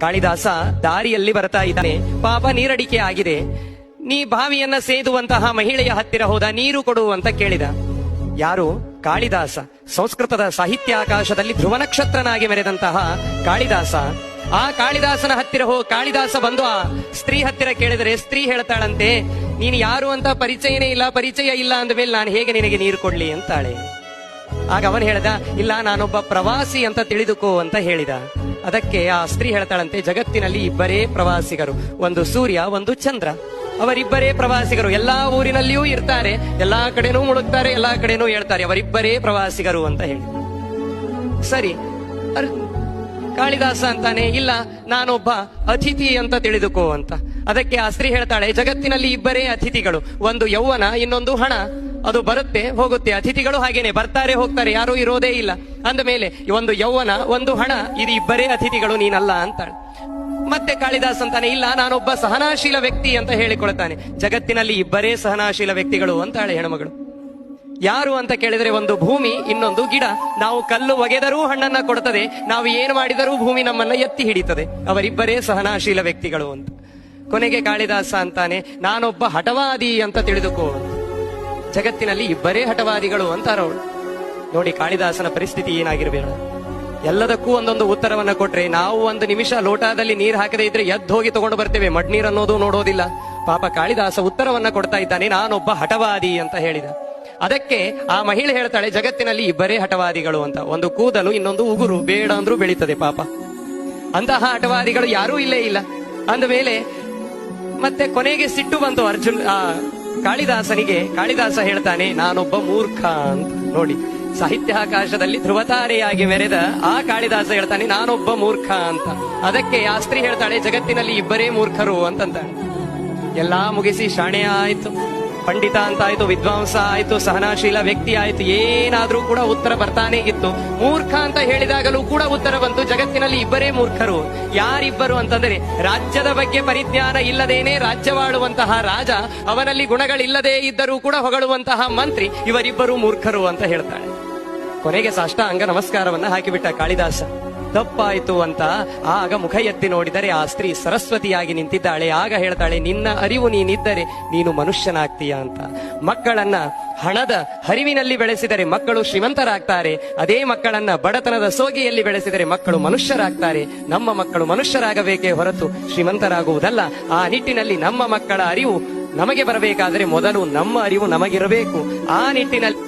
ಕಾಳಿದಾಸ ದಾರಿಯಲ್ಲಿ ಬರ್ತಾ ಇದ್ದಾನೆ. ಪಾಪ ನೀರಡಿಕೆ ಆಗಿದೆ. ನೀ ಬಾವಿಯನ್ನ ಸೇದುವಂತಹ ಮಹಿಳೆಯ ಹತ್ತಿರ ಹೋದ, ನೀರು ಕೊಡು ಅಂತ ಕೇಳಿದ. ಯಾರು? ಕಾಳಿದಾಸ. ಸಂಸ್ಕೃತದ ಸಾಹಿತ್ಯಾಕಾಶದಲ್ಲಿ ಧ್ರುವ ನಕ್ಷತ್ರನಾಗಿ ಮೆರೆದಂತಹ ಕಾಳಿದಾಸ. ಆ ಕಾಳಿದಾಸನ ಹತ್ತಿರ ಹೋ, ಕಾಳಿದಾಸ ಬಂದು ಆ ಸ್ತ್ರೀ ಹತ್ತಿರ ಕೇಳಿದರೆ, ಸ್ತ್ರೀ ಹೇಳ್ತಾಳಂತೆ, ನೀನು ಯಾರು ಅಂತ ಪರಿಚಯನೇ ಇಲ್ಲ, ಪರಿಚಯ ಇಲ್ಲ ಅಂದ ಮೇಲೆ ನಾನು ಹೇಗೆ ನಿನಗೆ ನೀರು ಕೊಡ್ಲಿ? ಅಂತಾಳೆ. ಆಗ ಅವನು ಹೇಳ್ದ, ಇಲ್ಲ, ನಾನೊಬ್ಬ ಪ್ರವಾಸಿ ಅಂತ ತಿಳಿದುಕೋ ಅಂತ ಹೇಳಿದ. ಅದಕ್ಕೆ ಆ ಸ್ತ್ರೀ ಹೇಳ್ತಾಳಂತೆ, ಜಗತ್ತಿನಲ್ಲಿ ಇಬ್ಬರೇ ಪ್ರವಾಸಿಗರು, ಒಂದು ಸೂರ್ಯ, ಒಂದು ಚಂದ್ರ. ಅವರಿಬ್ಬರೇ ಪ್ರವಾಸಿಗರು, ಎಲ್ಲಾ ಊರಿನಲ್ಲಿಯೂ ಇರ್ತಾರೆ, ಎಲ್ಲಾ ಕಡೆನೂ ಮುಳುಗ್ತಾರೆ, ಎಲ್ಲಾ ಕಡೆನೂ ಹೇಳ್ತಾರೆ, ಅವರಿಬ್ಬರೇ ಪ್ರವಾಸಿಗರು ಅಂತ ಹೇಳಿ. ಸರಿ ಕಾಳಿದಾಸ ಅಂತಾನೆ, ಇಲ್ಲ, ನಾನೊಬ್ಬ ಅತಿಥಿ ಅಂತ ತಿಳಿದುಕೋ ಅಂತ. ಅದಕ್ಕೆ ಆ ಸ್ತ್ರೀ ಹೇಳ್ತಾಳೆ, ಜಗತ್ತಿನಲ್ಲಿ ಇಬ್ಬರೇ ಅತಿಥಿಗಳು, ಒಂದು ಯೌವನ, ಇನ್ನೊಂದು ಹಣ. ಅದು ಬರುತ್ತೆ, ಹೋಗುತ್ತೆ. ಅತಿಥಿಗಳು ಹಾಗೇನೆ, ಬರ್ತಾರೆ, ಹೋಗ್ತಾರೆ, ಯಾರೂ ಇರೋದೇ ಇಲ್ಲ. ಅಂದ ಮೇಲೆ, ಒಂದು ಯೌವನ, ಒಂದು ಹಣ, ಇದು ಇಬ್ಬರೇ ಅತಿಥಿಗಳು, ನೀನಲ್ಲ ಅಂತಾಳೆ. ಮತ್ತೆ ಕಾಳಿದಾಸ್ ಅಂತಾನೆ, ಇಲ್ಲ, ನಾನೊಬ್ಬ ಸಹನಾಶೀಲ ವ್ಯಕ್ತಿ ಅಂತ ಹೇಳಿಕೊಳ್ತಾನೆ. ಜಗತ್ತಿನಲ್ಲಿ ಇಬ್ಬರೇ ಸಹನಾಶೀಲ ವ್ಯಕ್ತಿಗಳು ಅಂತಾಳೆ ಹೆಣ್ಮಗಳು. ಯಾರು ಅಂತ ಕೇಳಿದ್ರೆ ಒಂದು ಭೂಮಿ, ಇನ್ನೊಂದು ಗಿಡ. ನಾವು ಕಲ್ಲು ಒಗೆದರೂ ಹಣ್ಣನ್ನ ಕೊಡುತ್ತದೆ ನಾವು ಏನು ಮಾಡಿದರೂ ಭೂಮಿ ನಮ್ಮನ್ನ ಎತ್ತಿ ಹಿಡಿತದೆ. ಅವರಿಬ್ಬರೇ ಸಹನಾಶೀಲ ವ್ಯಕ್ತಿಗಳು ಅಂತ. ಕೊನೆಗೆ ಕಾಳಿದಾಸ ಅಂತಾನೆ, ನಾನೊಬ್ಬ ಹಠವಾದಿ ಅಂತ ತಿಳಿದುಕೋ. ಜಗತ್ತಿನಲ್ಲಿ ಇಬ್ಬರೇ ಹಠವಾದಿಗಳು ಅಂತಾರವಳು ನೋಡಿ ಕಾಳಿದಾಸನ ಪರಿಸ್ಥಿತಿ ಏನಾಗಿರ್ಬೇಕು ಎಲ್ಲದಕ್ಕೂ ಒಂದೊಂದು ಉತ್ತರವನ್ನ ಕೊಟ್ರೆ ನಾವು ಒಂದು ನಿಮಿಷ ಲೋಟದಲ್ಲಿ ನೀರು ಹಾಕದೇ ಇದ್ರೆ ಎದ್ದು ಹೋಗಿ ತಗೊಂಡು ಬರ್ತೇವೆ. ಮಡ್ನೀರ್ ಅನ್ನೋದು ನೋಡೋದಿಲ್ಲ. ಪಾಪ ಕಾಳಿದಾಸ ಉತ್ತರವನ್ನ ಕೊಡ್ತಾ ಇದ್ದಾನೆ. ನಾನೊಬ್ಬ ಹಠವಾದಿ ಅಂತ ಹೇಳಿದ. ಅದಕ್ಕೆ ಆ ಮಹಿಳೆ ಹೇಳ್ತಾಳೆ, ಜಗತ್ತಿನಲ್ಲಿ ಇಬ್ಬರೇ ಹಠವಾದಿಗಳು ಅಂತ. ಒಂದು ಕೂದಲು, ಇನ್ನೊಂದು ಉಗುರು. ಬೇಡ ಅಂದ್ರೂ ಬೆಳೀತದೆ ಪಾಪ. ಅಂತಹ ಹಠವಾದಿಗಳು ಯಾರೂ ಇಲ್ಲೇ ಇಲ್ಲ. ಅಂದ ಮೇಲೆ ಮತ್ತೆ ಕೊನೆಗೆ ಸಿಟ್ಟು ಬಂತು ಅರ್ಜುನ್, ಆ ಕಾಳಿದಾಸನಿಗೆ, ಕಾಳಿದಾಸ ಹೇಳ್ತಾನೆ, ನಾನೊಬ್ಬ ಮೂರ್ಖ ಅಂತ ನೋಡಿ. ಸಾಹಿತ್ಯಾಕಾಶದಲ್ಲಿ ಧ್ರುವತಾರೆಯಾಗಿ ಮೆರೆದ ಆ ಕಾಳಿದಾಸ ಹೇಳ್ತಾನೆ, ನಾನೊಬ್ಬ ಮೂರ್ಖ ಅಂತ. ಅದಕ್ಕೆ ಆ ಸ್ತ್ರೀ ಹೇಳ್ತಾಳೆ, ಜಗತ್ತಿನಲ್ಲಿ ಇಬ್ಬರೇ ಮೂರ್ಖರು ಅಂತಂತಾಳೆ. ಎಲ್ಲಾ ಮುಗಿಸಿ ಶಾಣೆ ಆಯ್ತು. ಪಂಡಿತ ಅಂತ ಆಯ್ತು ವಿದ್ವಾಂಸ ಆಯ್ತು, ಸಹನಾಶೀಲ ವ್ಯಕ್ತಿ ಆಯ್ತು, ಏನಾದ್ರೂ ಕೂಡ ಉತ್ತರ ಬರ್ತಾನೆ ಇತ್ತು. ಮೂರ್ಖ ಅಂತ ಹೇಳಿದಾಗಲೂ ಕೂಡ ಉತ್ತರ ಬಂತು. ಜಗತ್ತಿನಲ್ಲಿ ಇಬ್ಬರೇ ಮೂರ್ಖರು. ಯಾರಿಬ್ಬರು ಅಂತಂದ್ರೆ, ರಾಜ್ಯದ ಬಗ್ಗೆ ಪರಿಜ್ಞಾನ ಇಲ್ಲದೇನೆ ರಾಜ್ಯವಾಳುವಂತಹ ರಾಜ, ಅವನಲ್ಲಿ ಗುಣಗಳಿಲ್ಲದೇ ಇದ್ದರೂ ಕೂಡ ಹೊಗಳುವಂತಹ ಮಂತ್ರಿ, ಇವರಿಬ್ಬರು ಮೂರ್ಖರು ಅಂತ ಹೇಳ್ತಾಳೆ ಕೊನೆಗೆ ಸಾಷ್ಟಾಂಗ ನಮಸ್ಕಾರವನ್ನ ಹಾಕಿಬಿಟ್ಟ ಕಾಳಿದಾಸ. ತಪ್ಪಾಯ್ತು ಅಂತ ಆಗ ಮುಖ ಎತ್ತಿ ನೋಡಿದರೆ ಆ ಸ್ತ್ರೀ ಸರಸ್ವತಿಯಾಗಿ ನಿಂತಿದ್ದಾಳೆ. ಆಗ ಹೇಳ್ತಾಳೆ, ನಿನ್ನ ಅರಿವು ನೀನಿದ್ದರೆ ನೀನು ಮನುಷ್ಯನಾಗ್ತೀಯ ಅಂತ. ಮಕ್ಕಳನ್ನ ಹಣದ ಹರಿವಿನಲ್ಲಿ ಬೆಳೆಸಿದರೆ ಮಕ್ಕಳು ಶ್ರೀಮಂತರಾಗ್ತಾರೆ. ಅದೇ ಮಕ್ಕಳನ್ನ ಬಡತನದ ಸೋಗೆಯಲ್ಲಿ ಬೆಳೆಸಿದರೆ ಮಕ್ಕಳು ಮನುಷ್ಯರಾಗ್ತಾರೆ. ನಮ್ಮ ಮಕ್ಕಳು ಮನುಷ್ಯರಾಗಬೇಕೇ ಹೊರತು ಶ್ರೀಮಂತರಾಗುವುದಲ್ಲ. ಆ ನಿಟ್ಟಿನಲ್ಲಿ ನಮ್ಮ ಮಕ್ಕಳ ಅರಿವು ನಮಗೆ ಬರಬೇಕಾದರೆ ಮೊದಲು ನಮ್ಮ ಅರಿವು ನಮಗಿರಬೇಕು. ಆ ನಿಟ್ಟಿನಲ್ಲಿ